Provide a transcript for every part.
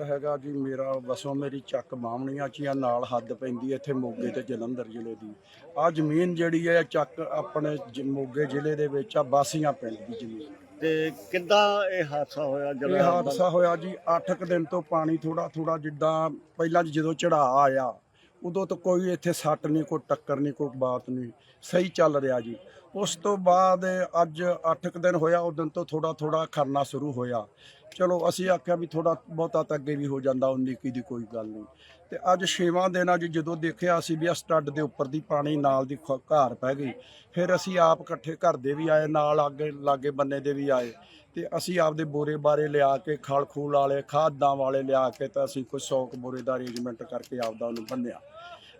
ਪਿੰਡ ਹੈਗਾ ਜੀ ਮੇਰਾ ਵਸੋਂ ਮੇਰੀ ਚੱਕ ਬਾਹਮਣੀਆਂ ਚ ਹੀ ਆ ਨਾਲ ਹੱਦ ਪੈਂਦੀ ਹੈ ਇੱਥੇ ਮੋਗੇ ਤੇ ਜਲੰਧਰ ਜ਼ਿਲ੍ਹੇ ਦੀ। ਆ ਜ਼ਮੀਨ ਜਿਹੜੀ ਹੈ ਚੱਕ ਆਪਣੇ ਜ- ਮੋਗੇ ਜ਼ਿਲ੍ਹੇ ਦੇ ਵਿੱਚ ਆ ਬਾਸੀਆਂ ਪਿੰਡ ਦੀ ਜ਼ਮੀਨ ਤੇ ਕਿੱਦਾਂ ਇਹ ਹਾਦਸਾ ਹੋਇਆ ਇਹ ਹਾਦਸਾ ਹੋਇਆ ਜੀ 8 ਕੁ ਦਿਨ ਤੋਂ ਪਾਣੀ ਥੋੜਾ ਥੋੜਾ ਜਿੱਦਾਂ ਪਹਿਲਾਂ ਜਦੋਂ ਚੜਾਅ ਆਇਆ ਉਦੋਂ ਤਾਂ ਕੋਈ ਇੱਥੇ ਸੱਟ ਨਹੀਂ, ਕੋਈ ਟੱਕਰ ਨਹੀਂ, ਕੋਈ ਬਾਤ ਨਹੀਂ, ਸਹੀ ਚੱਲ ਰਿਹਾ ਜੀ। ਉਸ ਤੋਂ ਬਾਅਦ ਅੱਜ 8 ਕੁ ਦਿਨ ਹੋਇਆ ਉਹ ਦਿਨ ਤੋਂ ਥੋੜਾ ਥੋੜਾ ਖਰਨਾ ਸ਼ੁਰੂ ਹੋਇਆ। ਚਲੋ, ਅਸੀਂ ਆਖਿਆ ਵੀ ਥੋੜਾ ਬਹੁਤਾ ਤਾਂ ਅੱਗੇ ਵੀ ਹੋ ਜਾਂਦਾ ਉਨੀ ਕੀ ਦੀ ਕੋਈ ਗੱਲ ਨਹੀਂ। ਤੇ ਅੱਜ ਛੇਵਾਂ ਦਿਨ ਅੱਜ ਜਦੋਂ ਦੇਖਿਆ ਅਸੀਂ ਵੀ ਆ ਸਟੱਡ ਦੇ ਉੱਪਰ ਦੀ ਪਾਣੀ ਨਾਲ ਦੀ ਖ- ਘਾਰ ਪੈ ਗਈ। ਫਿਰ ਅਸੀਂ ਆਪ ਇਕੱਠੇ ਘਰ ਦੇ ਵੀ ਆਏ, ਨਾਲ ਅੱਗੇ ਲਾਗੇ ਬੰਨੇ ਦੇ ਵੀ ਆਏ। ਤੇ ਅਸੀਂ ਆਪਦੇ ਬੋਰੇ ਬਾਰੇ ਲਿਆ ਕੇ, ਖਲ ਖੂਲ ਵਾਲੇ, ਖਾਦਾਂ ਵਾਲੇ ਲਿਆ ਕੇ ਤਾਂ ਅਸੀਂ ਕੋਈ 100 ਕੁ ਬੋਰੇ ਦਾ ਅਰੇਂਜਮੈਂਟ ਕਰਕੇ ਆਪਦਾ ਉਹਨੂੰ ਬੰਨਿਆ।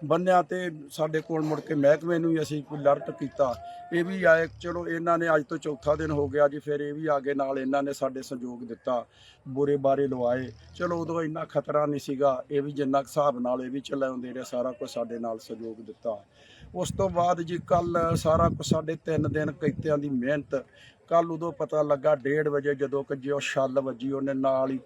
ਬੰਨਿਆ ਤੇ ਸਾਡੇ ਕੋਲ ਮੁੜ ਕੇ ਮਹਿਕਮੇ ਨੂੰ ਵੀ ਅਸੀਂ ਕੋਈ ਅਲਰਟ ਕੀਤਾ। ਇਹ ਵੀ ਆਏ, ਚਲੋ ਇਹਨਾਂ ਨੇ ਅੱਜ ਤੋਂ ਚੌਥਾ ਦਿਨ ਹੋ ਗਿਆ ਜੀ, ਫਿਰ ਇਹ ਵੀ ਆਗੇ ਨਾਲ, ਇਹਨਾਂ ਨੇ ਸਾਡੇ ਸਹਿਯੋਗ ਦਿੱਤਾ, ਬੁਰੇ ਬਾਰੇ ਲਵਾਏ। ਚਲੋ ਉਦੋਂ ਇੰਨਾ ਖਤਰਾ ਨਹੀਂ ਸੀਗਾ, ਇਹ ਵੀ ਜਿੰਨਾ ਕੁ ਹਿਸਾਬ ਨਾਲ ਇਹ ਵੀ ਚਲਾਉਂਦੇ ਰਹੇ, ਸਾਰਾ ਕੁਝ ਸਾਡੇ ਨਾਲ ਸਹਿਯੋਗ ਦਿੱਤਾ। ਉਸ ਤੋਂ ਬਾਅਦ ਜੀ ਕੱਲ ਸਾਰਾ ਕੁ ਸਾਡੇ ਤਿੰਨ ਦਿਨ ਕੀਤਿਆਂ ਦੀ ਮਿਹਨਤ। ਕੱਲ ਉਦੋਂ ਪਤਾ ਲੱਗਾ 1:30 ਵਜੇ ਜਦੋਂ ਕਿ ਜੋ ਛੱਲ ਵੱਜੀ, ਉਹਨੇ ਨਾਲ ਹੀ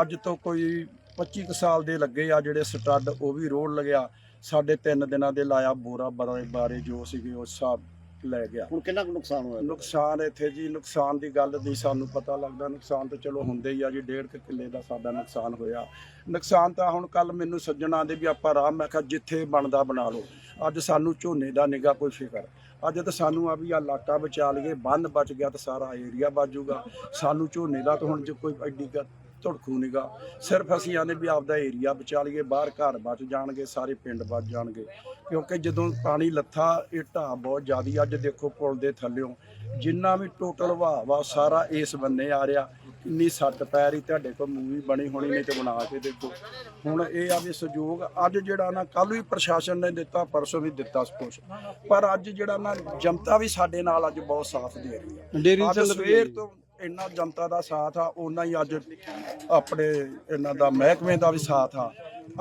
ਅੱਜ ਤੋਂ ਕੋਈ 25 ਕੁ ਸਾਲ ਦੇ ਲੱਗੇ ਆ ਜਿਹੜੇ ਸਟੱਡ, ਉਹ ਵੀ ਰੋੜ ਲਗਿਆ। ਸਾਡੇ ਤਿੰਨ ਦਿਨਾਂ ਦੇ ਲਾਇਆ ਬੋਰਾ ਬਾਰੇ ਬਾਰੇ ਜੋ ਸੀਗੇ, ਉਹ ਸਭ ਲੈ ਗਿਆ। ਹੁਣ ਕਿੰਨਾ ਕੁ ਨੁਕਸਾਨ ਹੋਇਆ ਨੁਕਸਾਨ ਇੱਥੇ ਜੀ ਨੁਕਸਾਨ ਦੀ ਗੱਲ ਨਹੀਂ ਸਾਨੂੰ ਪਤਾ ਲੱਗਦਾ। ਨੁਕਸਾਨ ਤਾਂ ਚਲੋ ਹੁੰਦੇ ਹੀ ਆ ਜੀ ਡੇਢ ਕਿੱਲੇ ਦਾ ਸਾਡਾ ਨੁਕਸਾਨ ਹੋਇਆ। ਨੁਕਸਾਨ ਤਾਂ ਹੁਣ ਕੱਲ ਮੈਨੂੰ ਸੱਜਣਾ ਦੇ ਵੀ ਆਪਾਂ ਆਰਾਮ ਮੈਂ ਕਿਹਾ ਜਿੱਥੇ ਬਣਦਾ ਬਣਾ ਲਓ। ਅੱਜ ਸਾਨੂੰ ਝੋਨੇ ਦਾ ਨਿਗਾ ਕੋਈ ਫਿਕਰ। ਅੱਜ ਤਾਂ ਸਾਨੂੰ ਆ ਵੀ ਆ ਲਾਟਾ ਬਚਾ ਲਈਏ ਬੰਨ ਬਚ ਗਿਆ ਤਾਂ ਸਾਰਾ ਏਰੀਆ ਬਚੂਗਾ ਸਾਨੂੰ ਝੋਨੇ ਦਾ ਤਾਂ ਹੁਣ ਜੇ ਕੋਈ ਐਡੀ ਗ- ਧੜਕੂ ਨਿਗਾ। ਸਿਰਫ ਅਸੀਂ ਆਨੇ ਵੀ ਆਪਦਾ ਏਰੀਆ ਬਚਾ ਲਈਏ ਬਾਹਰ ਘਰ ਬਚ ਜਾਣਗੇ ਸਾਰੇ ਪਿੰਡ ਬਚ ਜਾਣਗੇ। ਕਿਉਂਕਿ ਜਦੋਂ ਪਾਣੀ ਲੱਥਾ ਇਹ ਢਾਹ ਬਹੁਤ ਜ਼ਿਆਦੀ ਅੱਜ ਦੇਖੋ ਪੁਲ ਦੇ ਥੱਲਿਓਂ। ਜਿੰਨਾ ਵੀ ਟੋਟਲ ਵਹਾਅ ਵਾ ਸਾਰਾ ਇਸ ਬੰਨੇ ਆ ਰਿਹਾ। ਕਿੰਨੀ ਸੱਟ ਪੈ ਰਹੀ ਤੁਹਾਡੇ ਕੋਲ ਮੂਵੀ ਬਣੀ ਹੋਣੀ ਨਹੀਂ ਤੇ ਬਣਾ ਕੇ ਦੇਖੋ। ਹੁਣ ਇਹ ਆ ਵੀ ਸਹਿਯੋਗ ਅੱਜ ਜਿਹੜਾ ਨਾ ਕੱਲ ਵੀ ਪ੍ਰਸ਼ਾਸਨ ਨੇ ਦਿੱਤਾ ਪਰਸੋਂ ਵੀ ਦਿੱਤਾ ਕੁਛ ਪਰ ਅੱਜ ਜਿਹੜਾ ਨਾ ਜਨਤਾ ਵੀ ਸਾਡੇ ਨਾਲ ਅੱਜ ਬਹੁਤ ਸਾਥ ਦੇ ਰਹੀ ਹੈ। ਡੇਰੀ ਸਵੇਰ ਤੋਂ ਇੰਨਾ ਜਨਤਾ ਦਾ ਸਾਥ ਆ ਉਹਨਾਂ ਹੀ ਅੱਜ ਆਪਣੇ ਇਹਨਾਂ ਦਾ ਮਹਿਕਮੇ ਦਾ ਵੀ ਸਾਥ ਆ।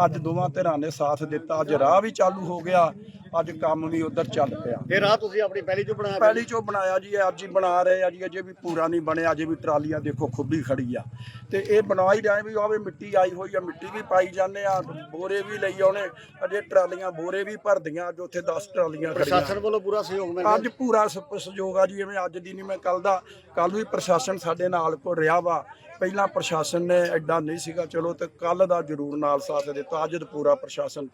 ਅੱਜ ਦੋਵਾਂ ਧਿਰਾਂ ਨੇ ਸਾਥ ਦਿੱਤਾ, ਅੱਜ ਰਾਹ ਵੀ ਚਾਲੂ ਹੋ ਗਿਆ। ਅੱਜ ਕੰਮ ਵੀ ਉਧਰ ਚੱਲ ਪਿਆ। ਇਹ ਰਾਹ ਤੁਸੀਂ ਆਪਣੀ ਪਹਿਲੀ ਚੋਂ ਬਣਾਇਆ ਪਹਿਲੀ ਚੋਂ ਬਣਾਇਆ ਜੀ ਅੱਜ ਹੀ ਬਣਾ ਰਹੇ ਆ ਜੀ ਅਜੇ ਵੀ ਪੂਰਾ ਨਹੀਂ ਬਣਿਆ ਅਜੇ ਵੀ ਟਰਾਲੀਆਂ ਦੇਖੋ ਖੁੱਬੀ ਖੜੀ ਆ। ਤੇ ਇਹ ਬਣਾ ਹੀ ਰਹੇ ਵੀ ਆਵੇ ਮਿੱਟੀ ਆਈ ਹੋਈ ਆ ਮਿੱਟੀ ਵੀ ਪਾਈ ਜਾਂਦੇ ਆ ਬੋਰੇ ਵੀ ਲਈ ਆਉਣੇ ਅਜੇ ਟਰਾਲੀਆਂ ਬੋਰੇ ਵੀ ਭਰਦੀਆਂ ਅੱਜ ਉੱਥੇ 10 ਟਰਾਲੀਆਂ ਖੜੀਆਂ। ਪ੍ਰਸ਼ਾਸਨ ਵੱਲੋਂ ਪੂਰਾ ਸਹਿਯੋਗ ਮਿਲ ਰਿਹਾ ਅੱਜ ਪੂਰਾ ਸਹਿਯੋਗ ਆ ਜੀ ਜਿਵੇਂ ਅੱਜ ਦੀ ਨਹੀਂ ਮੈਂ ਕੱਲ ਦਾ ਕੱਲ ਵੀ ਪ੍ਰਸ਼ਾਸਨ ਸਾਡੇ ਨਾਲ ਕੋ ਰਿਹਾ ਵਾ। ਪਹਿਲਾਂ ਪ੍ਰਸ਼ਾਸਨ ਨੇ ਐਡਾ ਨਹੀਂ ਸੀਗਾ ਚਲੋ ਤੇ ਕੱਲ ਦਾ ਜ਼ਰੂਰ ਨਾਲ ਸਾਥ ਦਿੱਤਾ ਅੱਜ ਪੂਰਾ ਪ੍ਰਸ਼ਾਸਨ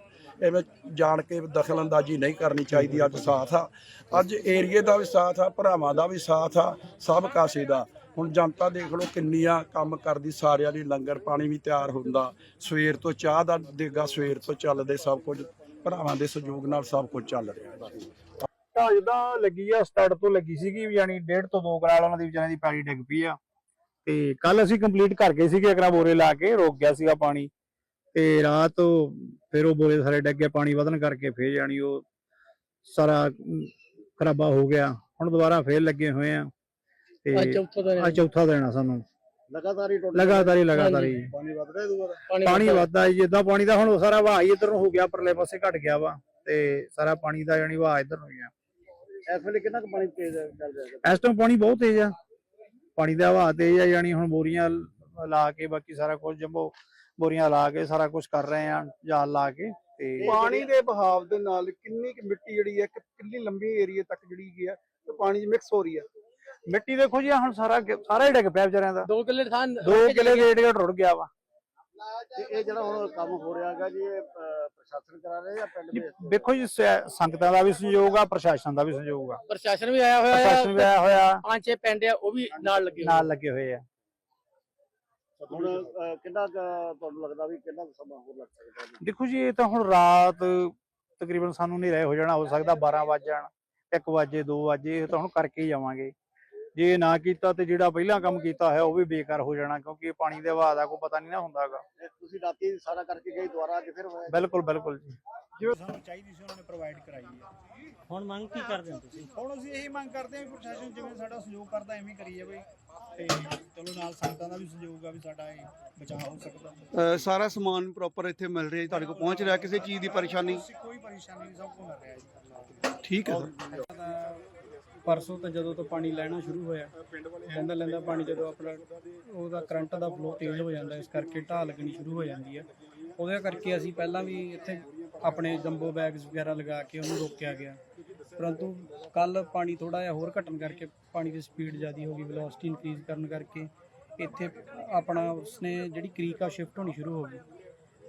ਐਵੇਂ ਜਾਣ ਕੇ ਦਖਲ ਅੰਦਾਜ਼ੀ ਨਹੀਂ ਕਰਨੀ ਚਾਹੀਦੀ, ਅੱਜ ਸਾਥ ਆ। ਅੱਜ ਏਰੀਏ ਦਾ ਵੀ ਸਾਥ ਆ, ਭਰਾਵਾਂ ਦਾ ਵੀ ਸਾਥ ਆ, ਸਭ ਕਾਸੇ ਦਾ। ਹੁਣ ਜਨਤਾ ਦੇਖ ਲਓ ਕਿੰਨੀਆਂ ਕੰਮ ਕਰਦੀ, ਸਾਰਿਆਂ ਲਈ ਲੰਗਰ ਪਾਣੀ ਵੀ ਤਿਆਰ ਹੁੰਦਾ। ਸਵੇਰ ਤੋਂ ਚਾਹ ਦਾ ਦੇਗਾ ਸਵੇਰ ਤੋਂ ਚੱਲਦੇ ਸਭ ਕੁਝ। ਭਰਾਵਾਂ ਦੇ ਸਹਿਯੋਗ ਨਾਲ ਸਭ ਕੁਝ ਚੱਲ ਰਿਹਾ। ਤਾਂ ਜਿੱਦਾਂ ਲੱਗੀ ਆ, ਸਟਾਰਟ ਤੋਂ ਲੱਗੀ ਸੀਗੀ ਯਾਨੀ ਡੇਢ ਤੋਂ 2 ਕਰਾਲ ਉਹਨਾਂ ਦੀ ਵਿਚਾਰਿਆਂ ਦੀ ਪੈੜੀ ਡਿੱਗ ਪਈ ਆ। ਤੇ ਕੱਲ ਅਸੀਂ ਕੰਪਲੀਟ ਕਰ ਗਏ ਸੀਗੇ, ਅਗਰਾ ਬੋਰੇ ਲਾ ਕੇ, ਰੋਕ ਗਿਆ ਸੀਗਾ ਪਾਣੀ। ਤੇ ਰਾਤ ਫਿਰ ਉਹ ਬੋਰੇ ਸਾਰੇ ਡਿੱਗ ਪਾਣੀ ਵਧਣ ਕਰਕੇ ਫੇਰ ਜਾਣੀ ਉਹ ਸਾਰਾ ਖਰਾਬਾ ਹੋ ਗਿਆ। ਹੁਣ ਦੁਬਾਰਾ ਫੇਰ ਲੱਗੇ ਹੋਏ ਆ ਤੇ ਆ ਚੌਥਾ ਆ ਸਾਨੂੰ। ਲਗਾਤਾਰ ਲਗਾਤਾਰ ਹੀ ਲਗਾਤਾਰ ਪਾਣੀ ਵੱਧ ਰਿਹਾ ਦੁਬਾਰਾ ਪਾਣੀ ਵੱਧਦਾ। ਜੀ ਜਿੱਦਾਂ ਪਾਣੀ ਦਾ ਹੁਣ ਸਾਰਾ ਵਹਾਅ ਹੀ ਇੱਧਰ ਨੂੰ ਹੋ ਗਿਆ ਪਰਲੇ ਪਾਸੇ ਘਟ ਗਿਆ ਵਾ ਤੇ ਸਾਰਾ ਪਾਣੀ ਦਾ ਜਾਨੀ ਵਹਾਅ ਇੱਧਰ ਨੂੰ ਗਿਆ ਇਸ ਵੇਲੇ ਕਿੰਨਾ ਕੁ ਪਾਣੀ ਤੇਜ਼ ਚੱਲ ਰਿਹਾ ਇਸ ਟਾਈਮ ਪਾਣੀ ਬਹੁਤ ਤੇਜ਼ ਆ। ਪਾਣੀ ਦਾ ਵਹਾਅ ਤੇਜ਼ ਆ ਯਾਨੀ ਹੁਣ ਬੋਰੀਆਂ ਲ- ਲਾ ਕੇ ਬਾਕੀ ਸਾਰਾ ਕੁਝ ਜੰਬੋ ਬੋਰੀਆਂ ਲਾ ਕੇ ਸਾਰਾ ਕੁਝ ਕਰ ਰਹੇ ਆ ਜਾਲ ਲਾ ਕੇ ਤੇ ਪਾਣੀ ਦੇ ਬਹਾਵ ਦੇ ਨਾਲ ਕਿੰਨੀ ਕੁ ਮਿੱਟੀ ਜਿਹੜੀ ਹੈ ਕਿੰਨੀ ਲੰਬੀ ਏਰੀਆ ਤੱਕ ਜਿਹੜੀ ਗਈ ਹੈ ਤੇ ਪਾਣੀ 'ਚ ਮਿਕਸ ਹੋ ਰਹੀ ਹੈ ਮਿੱਟੀ ਦੇਖੋ ਜੀ ਹੁਣ ਸਾਰਾ ਸਾਰਾ ਹੀ ਡਿੱਗ ਪਿਆ ਵਿਚਾਰਿਆਂ ਦਾ। ਦੋ ਕਿੱਲੇ ਥਾਂ 2 ਕਿਲੇ ਦੇ ਏਰੀਆ ਰੁੜ ਗਿਆ ਵਾ। ਤੇ ਇਹ ਜਿਹੜਾ ਹੁਣ ਕੰਮ ਹੋ ਰਿਹਾ ਹੈਗਾ ਜੀ ਇਹ ਪ੍ਰਸ਼ਾਸਨ ਕਰਾ ਰਿਹਾ ਜਾਂ ਪਿੰਡ ਜੀ, ਦੇ ਵੇਖੋ ਜੀ ਸੰਗਤਾਂ ਦਾ ਵੀ ਸਹਿਯੋਗ ਆ ਪ੍ਰਸ਼ਾਸਨ ਦਾ ਵੀ ਸਹਿਯੋਗ ਆ। ਪ੍ਰਸ਼ਾਸਨ ਵੀ ਆਇਆ ਹੋਇਆ ਪ੍ਰਸ਼ਾਸਨ ਵੀ ਆਇਆ ਹੋਇਆ। ਪੰਜ ਛੇ ਪਿੰਡ ਆ ਉਹ ਵੀ ਨਾਲ ਲੱਗੇ ਆ। ਨਾਲ ਲੱਗੇ ਹੋਏ ਆ। ਹੁਣ ਅਹ, ਕਿੰਨਾ ਕੁ ਤੁਹਾਨੂੰ ਲੱਗਦਾ ਵੀ ਕਿੰਨਾ ਕੁ ਸਮਾਂ ਹੋਰ ਲੱਗ ਸਕਦਾ ਹੈ ਦੇਖੋ ਜੀ ਇਹ ਤਾਂ ਹੁਣ ਰਾਤ ਤਕਰੀਬਨ ਸਾਨੂੰ ਨਹੀਂ ਰਹਿ ਹੋ ਜਾਣਾ ਹੋ ਸਕਦਾ 12 ਵਜ ਜਾਣ 1 ਵਜੇ 2 ਵਜੇ ਇਹ ਤਾਂ ਹੁਣ ਕਰਕੇ ਹੀ ਜਾਵਾਂਗੇ। ਜੇ ਇਹ ਨਾ ਕੀਤਾ ਤੇ ਜਿਹੜਾ ਪਹਿਲਾਂ ਕੰਮ ਕੀਤਾ ਹੋਇਆ ਉਹ ਵੀ ਬੇਕਾਰ ਹੋ ਜਾਣਾ ਕਿਉਂਕਿ ਇਹ ਪਾਣੀ ਦੇ ਵਹਾਅ ਦਾ ਕੋਈ ਪਤਾ ਨਹੀਂ ਨਾ ਹੁੰਦਾਗਾ। ਇਹ ਤੁਸੀਂ ਰਾਤੀ ਸਾਰਾ ਕਰਕੇ ਗਏ ਦੁਬਾਰਾ ਅੱਜ ਫਿਰ ਹੋਇਆ ਬਿਲਕੁਲ ਬਿਲਕੁਲ ਜੀ। ਜਿਵੇਂ ਸਾਨੂੰ ਚਾਹੀਦੀ ਸੀ ਉਹਨਾਂ ਨੇ ਪ੍ਰੋਵਾਈਡ ਕਰਾਈ ਹੈ। ਹੁਣ ਮੰਗ ਕੀ ਕਰਦੇ ਹੋ ਤੁਸੀਂ? ਹੁਣ ਅਸੀਂ ਇਹੀ ਮੰਗ ਕਰਦੇ ਹਾਂ ਵੀ ਪ੍ਰਸ਼ਾਸਨ ਜਿਵੇਂ ਸਾਡਾ ਸਹਿਯੋਗ ਕਰਦਾ ਐਵੇਂ ਹੀ ਕਰੀ ਜਾਵੇ। ਤੇ ਚਲੋ ਨਾਲ ਸੰਗਤਾਂ ਦਾ ਵੀ ਸਹਿਯੋਗ ਆ ਵੀ ਸਾਡਾ ਇਹ ਬਚਾਅ ਹੋ ਸਕਦਾ। ਅਹ ਸਾਰਾ ਸਮਾਨ ਪ੍ਰੋਪਰ ਇੱਥੇ ਮਿਲ ਰਿਹਾ ਜੀ ਤੁਹਾਡੇ ਕੋਲ ਪਹੁੰਚ ਰਿਹਾ ਕਿਸੇ ਚੀਜ਼ ਦੀ ਪਰੇਸ਼ਾਨੀ? ਅਸੀਂ ਕੋਈ ਪਰੇਸ਼ਾਨੀ ਨਹੀਂ ਸਭ ਕੁਝ ਮਿਲ ਰਿਹਾ ਜੀ। ਠੀਕ ਹੈ। ਸਰ ਪਰਸੋਂ ਤੋਂ ਜਦੋਂ ਤੋਂ ਪਾਣੀ ਲੈਣਾ ਸ਼ੁਰੂ ਹੋਇਆ ਲੈਂਦਾ ਲੈਂਦਾ ਪਾਣੀ ਜਦੋਂ ਆਪਣਾ ਉਹਦਾ ਕਰੰਟ ਦਾ ਫਲੋ ਤੇਜ਼ ਹੋ ਜਾਂਦਾ ਇਸ ਕਰਕੇ ਢਾਹ ਲੱਗਣੀ ਸ਼ੁਰੂ ਹੋ ਜਾਂਦੀ ਹੈ। ਉਹਦੇ ਕਰਕੇ ਅਸੀਂ ਪਹਿਲਾਂ ਵੀ ਇੱਥੇ ਆਪਣੇ ਜੰਬੋ ਬੈਗਸ ਵਗੈਰਾ ਲਗਾ ਕੇ ਉਹਨੂੰ ਰੋਕਿਆ ਗਿਆ। ਪਰੰਤੂ ਕੱਲ ਪਾਣੀ ਥੋੜਾ ਜਿਹਾ ਹੋਰ ਘਟਣ ਕਰਕੇ ਪਾਣੀ ਦੀ ਸਪੀਡ ਜ਼ਿਆਦਾ ਹੋ ਗਈ ਵੈਲੋਸਿਟੀ ਇਨਕਰੀਜ਼ ਕਰਨ ਕਰਕੇ ਇੱਥੇ ਆਪਣਾ ਉਸਨੇ ਜਿਹੜੀ ਕ੍ਰੀਕ ਆ ਸ਼ਿਫਟ ਹੋਣੀ ਸ਼ੁਰੂ ਹੋ ਗਈ।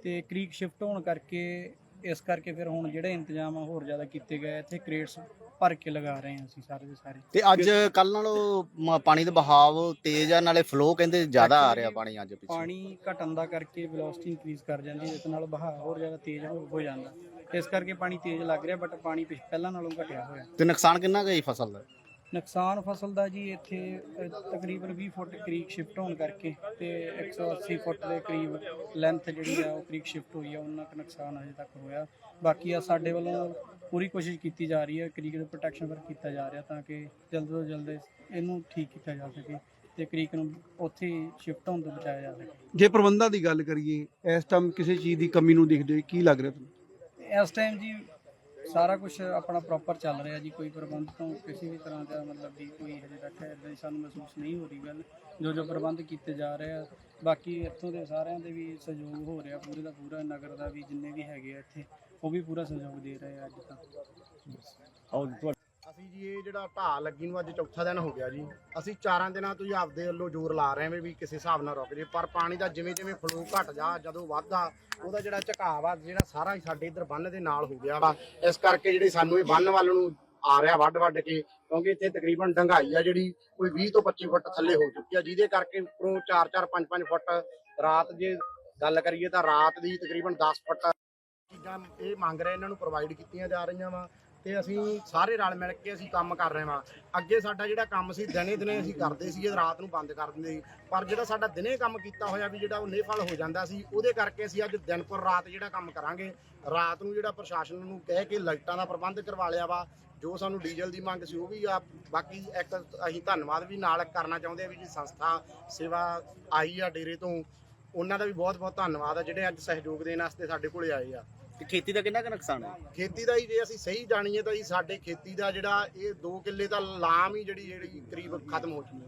ਤੇ ਕ੍ਰੀਕ ਸ਼ਿਫਟ ਹੋਣ ਕਰਕੇ ਇਸ ਕਰਕੇ ਫਿਰ ਹੁਣ ਜਿਹੜੇ ਇੰਤਜ਼ਾਮ ਆ ਹੋਰ ਜ਼ਿਆਦਾ ਕੀਤੇ ਗਏ। ਇੱਥੇ ਕ੍ਰੇਟਸ ਭਰ ਕੇ ਲਗਾ ਰਹੇ ਹਾਂ ਅਸੀਂ ਸਾਰੇ ਦੇ ਸਾਰੇ। ਤੇ ਅੱਜ ਕੱਲ ਨਾਲੋਂ ਮ- ਪਾਣੀ ਦਾ ਬਹਾਵ ਤੇਜ਼ ਆ ਨਾਲੇ ਫਲੋ ਕਹਿੰਦੇ ਜ਼ਿਆਦਾ ਆ ਰਿਹਾ ਪਾਣੀ ਅੱਜ ਪਿੱਛੇ। ਪਾਣੀ ਘਟਣ ਦਾ ਕਰਕੇ ਵੈਲੋਸਿਟੀ ਇਨਕਰੀਜ਼ ਕਰ ਜਾਂਦੀ ਹੈ ਇਸ ਨਾਲ ਵਹਾਅ ਹੋਰ ਜ਼ਿਆਦਾ ਤੇਜ਼ ਹੋ ਹੋ ਜਾਂਦਾ। ਇਸ ਕਰਕੇ ਪਾਣੀ ਤੇਜ਼ ਲੱਗ ਰਿਹਾ ਬਟ ਪਾਣੀ ਪਿਛ- ਪਹਿਲਾਂ ਨਾਲੋਂ ਘਟਿਆ ਹੋਇਆ। ਤੇ ਨੁਕਸਾਨ ਕਿੰਨਾ ਗਈ ਫਸਲ ਦਾ? ਨੁਕਸਾਨ ਫਸਲ ਦਾ ਜੀ ਇੱਥੇ ਅ, ਤਕਰੀਬਨ 20 ਫੁੱਟ ਕਰੀਕ ਸ਼ਿਫਟ ਹੋਣ ਕਰਕੇ ਤੇ 180 ਫੁੱਟ ਦੇ ਕਰੀਬ ਲੈਂਥ ਜਿਹੜੀ ਆ ਉਹ ਕਰੀਕ ਸ਼ਿਫਟ ਹੋਈ ਆ ਉਹਨਾਂ ਕੁ ਨੁਕਸਾਨ ਹਜੇ ਤੱਕ ਹੋਇਆ। ਬਾਕੀ ਆ ਸਾਡੇ ਵੱਲੋਂ ਪੂਰੀ ਕੋਸ਼ਿਸ਼ ਕੀਤੀ ਜਾ ਰਹੀ ਹੈ ਕਰੀਕ ਦੇ ਪ੍ਰੋਟੈਕਸ਼ਨ ਵਰਕ ਕੀਤਾ ਜਾ ਰਿਹਾ ਤਾਂ ਕਿ ਜਲਦ ਤੋਂ ਜਲਦ ਇਹਨੂੰ ਠੀਕ ਕੀਤਾ ਜਾ ਸਕੇ ਤੇ ਕਰੀਕ ਨੂੰ ਉੱਥੇ ਸ਼ਿਫਟ ਹੋਣ ਤੋਂ ਬਚਾਇਆ ਜਾ ਸਕੇ। ਜੇ ਪ੍ਰਬੰਧਾਂ ਦੀ ਗੱਲ ਕਰੀਏ ਇਸ ਟਾਈਮ ਕਿਸੇ ਚੀਜ਼ ਦੀ ਕਮੀ ਨੂੰ ਦੇਖਦੇ ਹੋਏ ਕੀ ਲੱਗ ਰਿਹਾ ਤੁਹਾਨੂੰ? ਇਸ ਟਾਈਮ ਜੀ ਸਾਰਾ ਕੁਝ ਆਪਣਾ ਪ੍ਰੋਪਰ ਚੱਲ ਰਿਹਾ ਜੀ, ਕੋਈ ਪ੍ਰਬੰਧ ਤੋਂ ਕਿਸੇ ਵੀ ਤਰ੍ਹਾਂ ਦਾ ਮਤਲਬ ਵੀ ਕੋਈ ਹਜੇ ਤੱਕ ਇਦਾਂ ਦੀ ਸਾਨੂੰ ਮਹਿਸੂਸ ਨਹੀਂ ਹੋ ਰਹੀ ਗੱਲ। ਜੋ ਜੋ ਪ੍ਰਬੰਧ ਕੀਤੇ ਜਾ ਰਹੇ ਆ, ਬਾਕੀ ਇੱਥੋਂ ਦੇ ਸਾਰਿਆਂ ਦੇ ਵੀ ਸਹਿਯੋਗ ਹੋ ਰਿਹਾ ਪੂਰੇ ਦਾ ਪੂਰਾ, ਨਗਰ ਦਾ ਵੀ ਜਿੰਨੇ ਵੀ ਹੈਗੇ ਆ ਇੱਥੇ, ਉਹ ਵੀ ਪੂਰਾ ਸਹਿਯੋਗ ਦੇ ਰਹੇ ਆ ਅੱਜ ਤੱਕ ਅਸੀਂ ਜੀ ਇਹ ਜਿਹੜਾ ਢਾਹ ਲੱਗੀ ਨੂੰ ਅੱਜ ਚੌਥਾ ਦਿਨ ਹੋ ਗਿਆ ਜੀ। ਅਸੀਂ ਚਾਰਾਂ ਦਿਨਾਂ ਤੋਂ ਹੀ ਆਪਦੇ ਵੱਲੋਂ ਜ਼ੋਰ ਲਾ ਰਹੇ ਹਾਂ ਵੀ ਕਿਸੇ ਹਿਸਾਬ ਨਾਲ ਰੁਕ ਜੇ, ਪਰ ਪਾਣੀ ਦਾ ਜਿਵੇਂ ਜਿਵੇਂ ਫਲੋ ਘਟ ਜਾ, ਜਦੋਂ ਵੱਧਦਾ ਉਹਦਾ ਜਿਹੜਾ ਝੁਕਾਅ ਆ, ਜਿਹੜਾ ਸਾਰਾ ਹੀ ਸਾਡੇ ਇੱਧਰ ਬੰਨ ਦੇ ਨਾਲ ਹੋ ਗਿਆ ਵਾ। ਇਸ ਕਰਕੇ ਜਿਹੜੇ ਸਾਨੂੰ ਇਹ ਬੰਨ ਵੱਲ ਨੂੰ ਆ ਰਿਹਾ ਵੱਡ ਵੱਡ ਕੇ, ਕਿਉਂਕਿ ਇੱਥੇ ਤਕਰੀਬਨ ਡੰਗਾਈ ਆ ਜਿਹੜੀ, ਕੋਈ 20 ਤੋਂ 25 ਫੁੱਟ ਥੱਲੇ ਹੋ ਚੁੱਕੀ ਆ, ਜਿਹਦੇ ਕਰਕੇ ਉੱਪਰੋਂ 4-4 5-5 ਫੁੱਟ ਰਾਤ ਜੇ ਗੱਲ ਕਰੀਏ ਤਾਂ ਰਾਤ ਦੀ ਤਕਰੀਬਨ 10 ਫੁੱਟ ਚੀਜ਼ਾਂ ਇਹ ਮੰਗ ਰਹੇ, ਇਹਨਾਂ ਨੂੰ ਪ੍ਰੋਵਾਈਡ ਕੀਤੀਆਂ ਜਾ ਰਹੀਆਂ ਵਾ। ਤੇ ਅਸੀਂ ਸਾਰੇ ਰਲ ਮਿਲ ਕੇ ਅਸੀਂ ਕੰਮ ਕਰ ਰਹੇ ਹਾਂ। ਅੱਗੇ ਸਾਡਾ ਜਿਹੜਾ ਕੰਮ ਸੀ, ਦਿਨੇ ਦਿਨੇ ਅਸੀਂ ਕਰਦੇ ਸੀ ਰਾਤ ਨੂੰ ਬੰਦ ਕਰ ਦਿੰਦੇ ਸੀ। ਪਰ ਜਿਹੜਾ ਸਾਡਾ ਦਿਨੇ ਕੰਮ ਕੀਤਾ ਹੋਇਆ ਵੀ ਜਿਹੜਾ ਉਹ ਨਿਫਲ ਹੋ ਜਾਂਦਾ ਸੀ, ਉਹਦੇ ਕਰਕੇ ਅਸੀਂ ਅੱਜ ਦਿਨ ਪਰ ਰਾਤ ਜਿਹੜਾ ਕੰਮ ਕਰਾਂਗੇ। ਰਾਤ ਨੂੰ ਜਿਹੜਾ ਪ੍ਰਸ਼ਾਸਨ ਨੂੰ ਕਹਿ ਕੇ ਲਾਈਟਾਂ ਦਾ ਪ੍ਰਬੰਧ ਕਰਵਾ ਲਿਆ ਵਾ, ਜੋ ਸਾਨੂੰ ਡੀਜ਼ਲ ਦੀ ਮੰਗ ਸੀ, ਉਹ ਵੀ ਆ। ਬਾਕੀ ਇੱਕ ਅਸੀਂ ਧੰਨਵਾਦ ਵੀ ਨਾਲ ਕਰਨਾ ਚਾਹੁੰਦੇ ਆ ਵੀ ਜੀ ਸੰਸਥਾ ਸੇਵਾ ਆਈ ਆ ਡੇਰੇ ਤੋਂ, ਉਹਨਾਂ ਦਾ ਵੀ ਬਹੁਤ ਬਹੁਤ ਧੰਨਵਾਦ ਆ ਜਿਹੜੇ ਅੱਜ ਸਹਿਯੋਗ ਦੇਣ ਵਾਸਤੇ ਸਾਡੇ ਕੋਲੇ ਆਏ ਆ। ਤੇ ਖੇਤੀ ਦਾ ਕਿੰਨਾ ਕੁ ਨੁਕਸਾਨ ਹੈ? ਖੇਤੀ ਦਾ ਹੀ ਜੇ ਅਸੀਂ ਸਹੀ ਜਾਣੀਏ ਤਾਂ ਜੀ ਸਾਡੇ ਖੇਤੀ ਦਾ ਜਿਹੜਾ ਇਹ 2 ਕਿੱਲੇ ਦਾ ਲਾਮ ਹੀ ਜਿਹੜੀ ਜਿਹੜੀ ਕਰੀਬ ਖਤਮ ਹੋ ਚੁੱਕੀ ਹੈ।